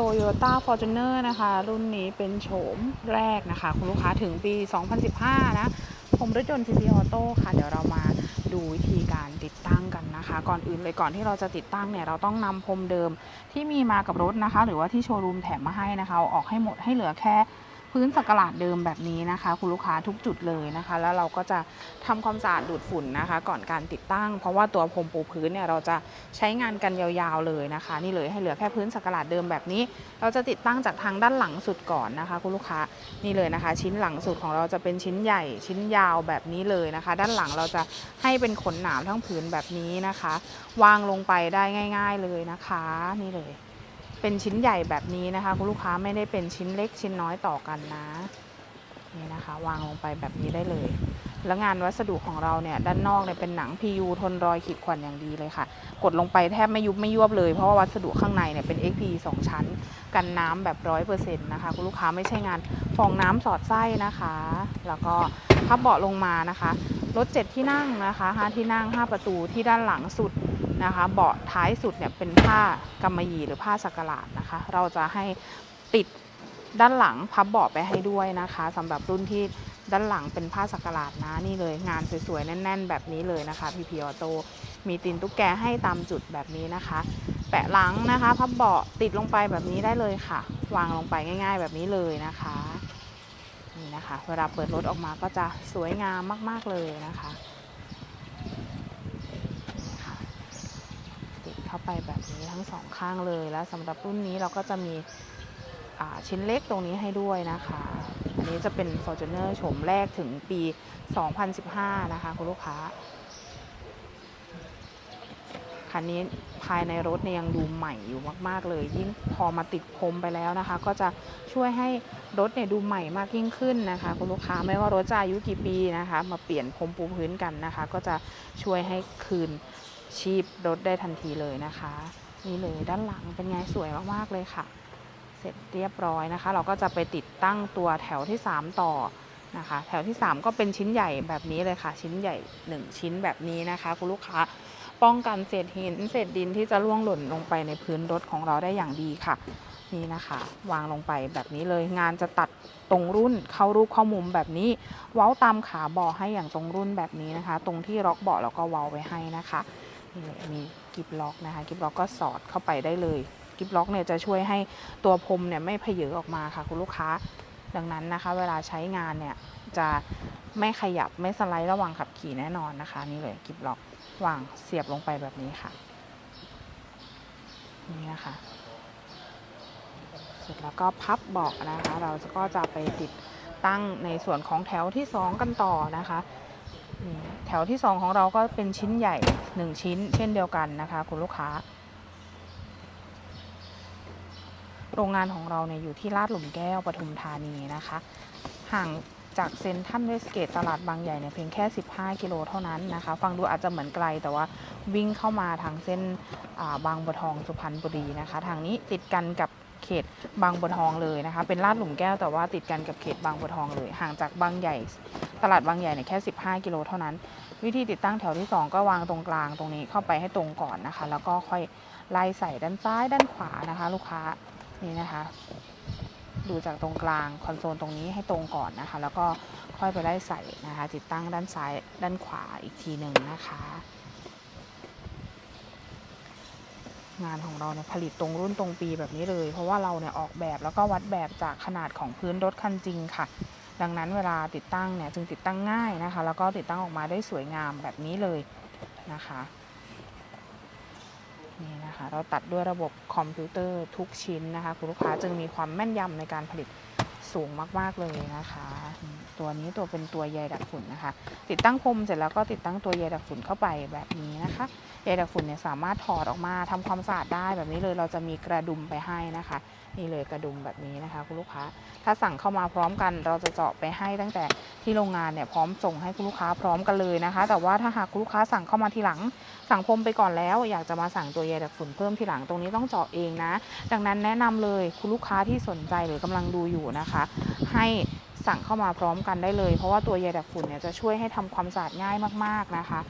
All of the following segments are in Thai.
โตโยต้าฟอร์จูเนะคะ รุ่นนี้เป็นโฉมแรกนะคะ คุณลูกค้าถึงปี 2015 นะผมรถยนต์ PP Auto ค่ะ เดี๋ยวเรามาดูวิธีการติดตั้งกันนะคะ ก่อนอื่นเลยก่อนที่เราจะติดตั้งเนี่ย เราต้องนำพรมเดิมที่มีมากับรถนะคะ หรือว่าที่โชว์รูมแถมมาให้นะคะ ออกให้หมดให้เหลือแค่ พื้นสักหลาดเดิมแบบนี้นะคะ คุณลูกค้าทุกจุดเลยนะคะ แล้วเราก็จะทำความสะอาดดูดฝุ่นนะคะ ก่อนการติดตั้ง เพราะว่าตัวพรมปูพื้นเนี่ยเราจะใช้งานกันยาวๆเลยนะคะ นี่เลยให้เหลือแค่พื้นสักหลาดเดิมแบบนี้ เราจะติดตั้งจากทางด้านหลังสุดก่อนนะคะ คุณลูกค้านี่เลยนะคะ ชิ้นหลังสุดของเราจะเป็นชิ้นใหญ่ชิ้นยาวแบบนี้เลยนะคะ ด้านหลังเราจะให้เป็นขนหนามทั้งผืนแบบนี้นะคะ วางลงไปได้ง่าย ๆเลยนะคะ นี่เลย เป็นชิ้นใหญ่แบบนี้นะคะ คุณลูกค้าไม่ได้เป็นชิ้นเล็กชิ้นน้อยต่อกันนะนี่นะคะ วางลงไปแบบนี้ได้เลย แล้วงานวัสดุของเราเนี่ยด้านนอกเนี่ยเป็นหนัง PU ทนรอยขีดข่วนอย่างดีเลยค่ะ กดลงไปแทบไม่ยุบไม่ยวบเลย เพราะว่าวัสดุข้างในเนี่ยเป็น XP 2 ชั้น กันน้ำแบบร้อยเปอร์เซ็นต์นะคะ คุณลูกค้าไม่ใช่งานฟองน้ำสอดไส้นะคะ แล้วก็พับเบาะลงมานะคะรถ 7 ที่นั่งนะคะ5ที่นั่ง 5 ประตูที่ด้านหลังสุด นะคะ เบาะท้ายสุดเนี่ยเป็นผ้ากำมะหยี่หรือผ้าสักหลาดนะคะ เราจะให้ติดด้านหลังพับเบาะไปให้ด้วยนะคะสำหรับรุ่นที่ด้านหลังเป็นผ้าสักหลาดนะนี่เลย งานสวยๆแน่น ๆ แบบนี้เลยนะคะพีพีออโตมีตีนตุ๊กแกให้ตามจุดแบบนี้นะคะ แปะหลังนะคะพับเบาะติดลงไปแบบนี้ได้เลยค่ะ วางลงไปง่าย ๆ แบบนี้เลยนะคะนี่นะคะ เวลาเปิดรถออกมาก็จะสวยงามมากๆเลยนะคะนี่ค่ะติด เข้าไปแบบนี้ทั้งสองข้างเลย แล้วสำหรับรุ่นนี้เราก็จะมีชิ้นเล็กตรงนี้ให้ด้วยนะคะ อันนี้จะเป็น Fortuner โฉมแรกถึงปี 2015 นะคะ คุณลูกค้า คันนี้ภายในรถเนี่ยยังดูใหม่อยู่มาก ๆ เลย ยิ่งพอมาติดพรมไปแล้วนะคะ ก็จะช่วยให้รถเนี่ยดูใหม่มากยิ่งขึ้นนะคะ คุณลูกค้าไม่ว่ารถจะอายุกี่ปีนะคะ มาเปลี่ยนพรมปูพื้นกันนะคะ ก็จะช่วยให้คืน ชีพรถได้ทันทีเลยนะคะ นี่เลยด้านหลังเป็นไงสวยมากๆเลยค่ะ เสร็จเรียบร้อยนะคะ เราก็จะไปติดตั้งตัวแถวที่ 3 ต่อนะคะ แถวที่ 3 ก็เป็นชิ้นใหญ่แบบนี้เลยค่ะ ชิ้นใหญ่ 1 ชิ้นแบบนี้นะคะคุณลูกค้าป้องกันเศษหินเศษดินที่จะร่วงหล่นลงไปในพื้นรถของเราได้อย่างดีค่ะ นี่นะคะ วางลงไปแบบนี้เลยงานจะตัดตรงรุ่นเข้ารูปเข้ามุมแบบนี้ เว้าตามขาเบาะให้อย่างตรงรุ่นแบบนี้นะคะ ตรงที่ล็อกเบาะเราก็เว้าไว้ให้นะคะ นี่เลยมีกิบล็อกนะคะ กิบล็อกก็สอดเข้าไปได้เลย กิบล็อกเนี่ยจะช่วยให้ตัวพรมเนี่ยไม่เพเยอออกมาค่ะคุณลูกค้า ดังนั้นนะคะ เวลาใช้งานเนี่ยจะไม่ขยับไม่สไลด์ระหว่างขับขี่แน่นอนนะคะ นี่เลยกิบล็อกวางเสียบลงไปแบบนี้ค่ะ นี่นะคะเสร็จแล้วก็พับเบาะนะคะ เราก็จะไปติดตั้งในส่วนของแถวที่ 2 กันต่อนะคะแถวที่ 2 ของเราก็เป็นชิ้นใหญ่ 1 ชิ้น เช่นเดียวกันนะคะคุณลูกค้า โรงงานของเราเนี่ยอยู่ที่ลาดหลุมแก้วปทุมธานีนะคะ ห่างจากเซ็นทรัลเวสเกตตลาดบางใหญ่เนี่ยเพียงแค่ 15 กิโลเท่านั้นนะคะ ฟังดูอาจจะเหมือนไกลแต่ว่าวิ่งเข้ามาทางเส้นาบางบัวทองสุพรรณบุรีนะคะ ทางนี้ติดกันกับเขตบางบัวทองเลยนะคะ เป็นลาดหลุมแก้วแต่ว่าติดกันกับเขตบางบัวทองเลย ห่างจากบางใหญ่ ตลาดบางใหญ่เนี่ยแค่ 15 กิโลเท่านั้น วิธีติดตั้งแถวที่ 2 ก็วางตรงกลางตรงนี้เข้าไปให้ตรงก่อนนะคะ แล้วก็ค่อยไล่ใส่ด้านซ้ายด้านขวานะคะ ลูกค้านี่นะคะ ดูจากตรงกลางคอนโซลตรงนี้ให้ตรงก่อนนะคะ แล้วก็ค่อยไปไล่ใส่นะคะ ติดตั้งด้านซ้ายด้านขวาอีกทีหนึ่งนะคะ งานของเราเนี่ยผลิตตรงรุ่นตรงปีแบบนี้เลย เพราะว่าเราเนี่ยออกแบบแล้วก็วัดแบบจากขนาดของพื้นรถคันจริงค่ะ ดังนั้นเวลาติดตั้งเนี่ยจึงติดตั้งง่ายนะคะ แล้วก็ติดตั้งออกมาได้สวยงามแบบนี้เลยนะคะนี่นะคะเราตัดด้วยระบบคอมพิวเตอร์ทุกชิ้นนะคะคุณลูกค้าจึงมีความแม่นยำในการผลิตสูงมาก ๆ เลยนะคะ ตัวนี้ตัวเป็นตัวใยดักฝุ่นนะคะ ติดตั้งพรมเสร็จแล้วก็ติดตั้งตัวใยดักฝุ่นเข้าไปแบบนี้นะคะใยดักฝุ่นเนี่ยสามารถถอดออกมาทำความสะอาดได้แบบนี้เลย เราจะมีกระดุมไปให้นะคะ นี่เลยกระดุมแบบนี้นะคะ คุณลูกค้า ถ้าสั่งเข้ามาพร้อมกัน เราจะเจาะไปให้ตั้งแต่ที่โรงงานเนี่ยพร้อมส่งให้คุณลูกค้าพร้อมกันเลยนะคะ แต่ว่าถ้าหากคุณลูกค้าสั่งเข้ามาทีหลัง สั่งพรมไปก่อนแล้ว อยากจะมาสั่งตัวใยดักฝุ่นเพิ่มทีหลังตรงนี้ต้องเจาะเองนะ ดังนั้นแนะนำเลยคุณลูกค้าที่สนใจหรือกำลังดูอยู่นะคะ ให้ สั่งเข้ามาพร้อมกันได้เลย เพราะว่าตัวใยดักฝุ่นเนี่ยจะช่วยให้ทำความสะอาดง่ายมากๆนะคะ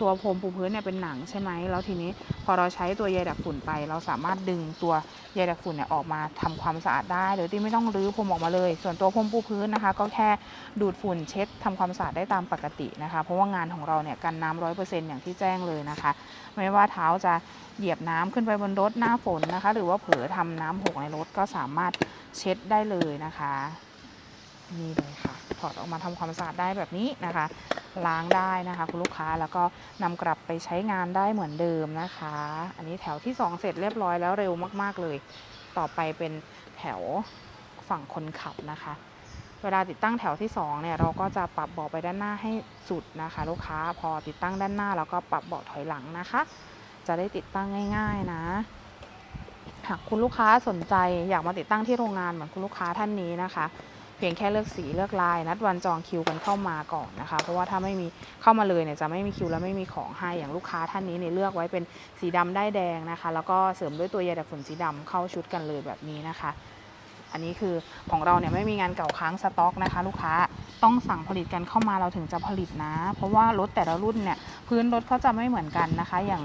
ตัวพรมปูพื้นเนี่ยเป็นหนังใช่ไหมแล้วทีนี้พอเราใช้ตัวใยดักฝุ่นไป เราสามารถดึงตัวใยดักฝุ่นเนี่ยออกมาทำความสะอาดได้โดยที่ไม่ต้องรื้อพรมออกมาเลย ส่วนตัวพรมปูพื้นนะคะ ก็แค่ดูดฝุ่นเช็ดทำความสะอาดได้ตามปกตินะคะ เพราะว่างานของเราเนี่ยกันน้ำร้อยเปอร์เซ็นต์อย่างที่แจ้งเลยนะคะ ไม่ว่าเท้าจะเหยียบน้ำขึ้นไปบนรถหน้าฝนนะคะ หรือว่าเผลอทำน้ำหกในรถก็สามารถเช็ดได้เลยนะคะ นี่เลยค่ะ ถอดออกมาทำความสะอาดได้แบบนี้นะคะ ล้างได้นะคะ คุณลูกค้าแล้วก็นำกลับไปใช้งานได้เหมือนเดิมนะคะ อันนี้แถวที่ 2 เสร็จเรียบร้อยแล้วเร็วมาก ๆเลย ต่อไปเป็นแถวฝั่งคนขับนะคะ เวลาติดตั้งแถวที่2เนี่ยเราก็จะปรับเบาะไปด้านหน้าให้สุดนะคะ ลูกค้าพอติดตั้งด้านหน้าแล้วก็ปรับเบาะถอยหลังนะคะ จะได้ติดตั้งง่าย ๆนะหากคุณลูกค้าสนใจอยากมาติดตั้งที่โรงงานเหมือนคุณลูกค้าท่านนี้นะคะ เพียงแค่เลือกสีเลือกลาย นัดวันจองคิวกันเข้ามาก่อนนะคะ เพราะว่าถ้าไม่มีเข้ามาเลยเนี่ยจะไม่มีคิวและไม่มีของให้อย่างลูกค้าท่านนี้เนี่ยเลือกไว้เป็นสีดำได้แดงนะคะ แล้วก็เสริมด้วยตัวใยดักฝุ่นสีดำเข้าชุดกันเลยแบบนี้นะคะ อันนี้คือของเราเนี่ยไม่มีงานเก่าค้างสต็อกนะคะ ลูกค้าต้องสั่งผลิตกันเข้ามาเราถึงจะผลิตนะ เพราะว่ารถแต่ละรุ่นเนี่ยพื้นรถเขาจะไม่เหมือนกันนะคะ อย่าง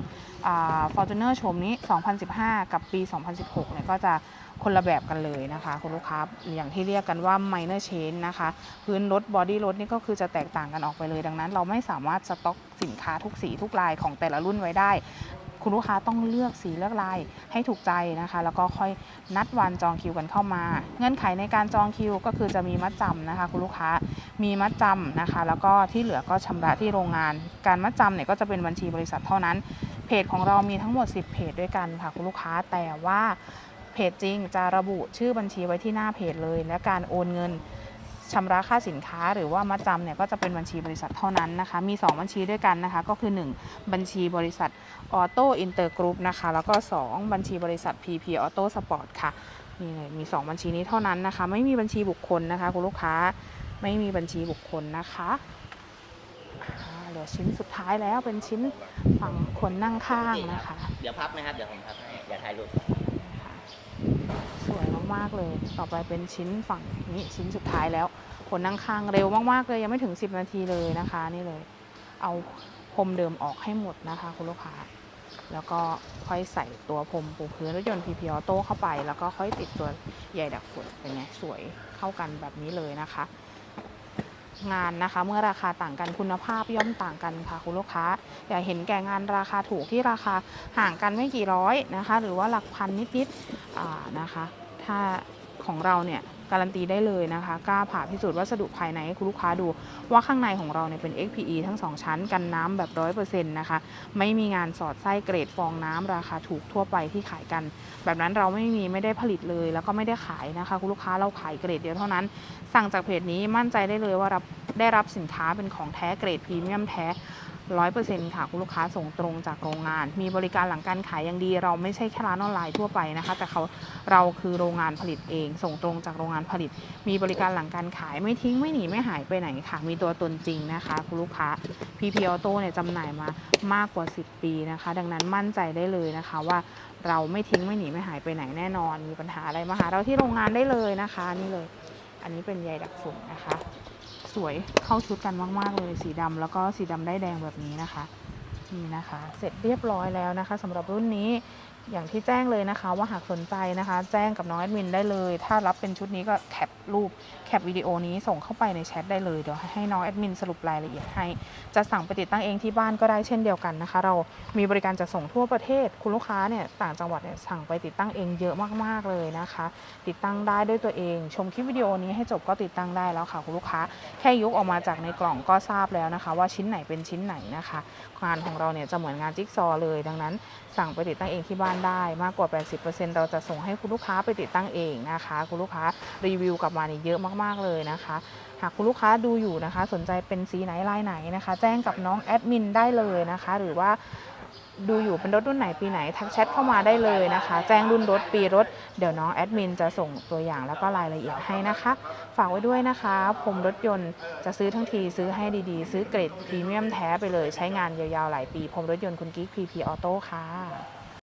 ฟอร์จูเนอร์โฉมนี้ 2015 กับปี 2016เนี่ยก็จะ คนละแบบกันเลยนะคะคุณลูกค้าอย่างที่เรียกกันว่า minor change นะคะ พื้นรถบอดี้รถนี่ก็คือจะแตกต่างกันออกไปเลย ดังนั้น เราไม่สามารถสต็อกสินค้าทุกสีทุกลายของแต่ละรุ่นไว้ได้ คุณลูกค้าต้องเลือกสีเลือกลายให้ถูกใจนะคะ แล้วก็ค่อยนัดวันจองคิวกันเข้ามา เงื่อนไขในการจองคิวก็คือจะมีมัดจำนะคะ คุณลูกค้ามีมัดจำนะคะ แล้วก็ที่เหลือก็ชำระที่โรงงาน การมัดจำเนี่ยก็จะเป็นบัญชีบริษัทเท่านั้นเพจของเรามีทั้งหมด 10 เพจด้วยกันค่ะคุณลูกค้าแต่ว่า เพจจริงจะระบุชื่อบัญชีไว้ที่หน้าเพจเลย และการโอนเงินชำระค่าสินค้าหรือว่ามัดจำเนี่ยก็จะเป็นบัญชีบริษัทเท่านั้นนะคะ มี 2 บัญชีด้วยกันนะคะ ก็คือ 1 บัญชีบริษัทออโต้อินเตอร์กรุ๊ปนะคะ แล้วก็ 2 บัญชีบริษัท PP Auto Sport ค่ะนี่เลยมี 2 บัญชีนี้เท่านั้นนะคะ ไม่มีบัญชีบุคคลนะคะคุณลูกค้าไม่มีบัญชีบุคคลนะคะเหลือชิ้นสุดท้ายแล้วเป็นชิ้นฝั่งคนนั่งข้างนะคะ เดี๋ยวพับนะครับเดี๋ยวผมพับให้อย่าถ่ายรูป สวยมากๆเลย ต่อไปเป็นชิ้นฝั่งนี้ชิ้นสุดท้ายแล้วผลนั่งค้างเร็วมากๆเลย ยังไม่ถึง 10 นาทีเลยนะคะ นี่เลย เอาพรมเดิมออกให้หมดนะคะ คุณลูกค้า แล้วก็ค่อยใส่ตัวพรมปูพื้นรถยนต์พีพีออโต้เข้าไป แล้วก็ค่อยติดตัวใยดักฝุ่นเป็นไงสวยเข้ากันแบบนี้เลยนะคะ งานนะคะ เมื่อราคาต่างกันคุณภาพย่อมต่างกันค่ะคุณลูกค้า อย่าเห็นแก่งานราคาถูกที่ราคาห่างกันไม่กี่ร้อยนะคะ หรือว่าหลักพันนิดๆนะคะ ถ้าของเราเนี่ย การันตีได้เลยนะคะ กล้าผ่าพิสูจน์วัสดุภายในให้คุณลูกค้าดู ว่าข้างในของเราเนี่ยเป็น XPE ทั้ง 2 ชั้นกันน้ำแบบ 100%นะคะ ไม่มีงานสอดไส้เกรดฟองน้ำราคาถูกทั่วไปที่ขายกัน แบบนั้นเราไม่มีไม่ได้ผลิตเลย แล้วก็ไม่ได้ขายนะคะ คุณลูกค้าเราขายเกรดเดียวเท่านั้น สั่งจากเพจนี้มั่นใจได้เลยว่ารับได้รับสินค้าเป็นของแท้เกรดพรีเมียมแท้ ร้อยเปอร์เซ็นต์ค่ะคุณลูกค้าส่งตรงจากโรงงาน มีบริการหลังการขายอย่างดี เราไม่ใช่แค่ร้านออนไลน์ทั่วไปนะคะ แต่เขาเราคือโรงงานผลิตเอง ส่งตรงจากโรงงานผลิต มีบริการหลังการขายไม่ทิ้งไม่หนีไม่หายไปไหนค่ะ มีตัวตนจริงนะคะคุณลูกค้า PP Auto เนี่ยจำหน่ายมามากกว่า 10 ปีนะคะ ดังนั้นมั่นใจได้เลยนะคะว่าเราไม่ทิ้งไม่หนีไม่หายไปไหนแน่นอน มีปัญหาอะไรมาหาเราที่โรงงานได้เลยนะคะ นี่เลย อันนี้เป็นใยดักฝุ่นนะคะ สวยเข้าชุดกันมาก ๆ เลย สีดำแล้วก็สีดำได้แดงแบบนี้นะคะนี่นะคะ เสร็จเรียบร้อยแล้วนะคะสำหรับรุ่นนี้ อย่างที่แจ้งเลยนะคะ ว่าหากสนใจนะคะ แจ้งกับน้องแอดมินได้เลย ถ้ารับเป็นชุดนี้ก็แคปรูปแคปวิดีโอนี้ส่งเข้าไปในแชทได้เลยเดี๋ยวให้น้องแอดมินสรุปรายละเอียดให้ จะสั่งไปติดตั้งเองที่บ้านก็ได้เช่นเดียวกันนะคะ เรามีบริการจะส่งทั่วประเทศ คุณลูกค้าเนี่ยต่างจังหวัดเนี่ยสั่งไปติดตั้งเองเยอะมากๆเลยนะคะ ติดตั้งได้ด้วยตัวเอง ชมคลิปวิดีโอนี้ให้จบก็ติดตั้งได้แล้วค่ะคุณลูกค้า แค่ยกออกมาจากในกล่องก็ทราบแล้วนะคะ ว่าชิ้นไหนเป็นชิ้นไหนนะคะงานของเราเนี่ยจะเหมือนงานจิ๊กซอเลย ดังนั้นสั่งไปติดตั้งเองที่บ้านได้มากกว่า 80%เราจะส่งให้คุณลูกค้าไปติดตั้งเองนะคะ คุณลูกค้ารีวิวกลับมาเนี่ยเยอะมากๆเลยนะคะหากคุณลูกค้าดูอยู่นะคะ สนใจเป็นสีไหนลายไหนนะคะ แจ้งกับน้องแอดมินได้เลยนะคะ หรือว่าดูอยู่เป็นรถรุ่นไหนปีไหนทักแชทเข้ามาได้เลยนะคะ แจ้งรุ่นรถปีรถ เดี๋ยวน้องแอดมินจะส่งตัวอย่างแล้วก็รายละเอียดให้นะคะ ฝากไว้ด้วยนะคะ ผมรถยนต์จะซื้อทั้งทีซื้อให้ดีๆ ซื้อเกรดพรีเมียมแท้ไปเลยใช้งานยาวๆหลายปี ผมรถยนต์คุณกิ๊กพีพีออโต้ค่ะ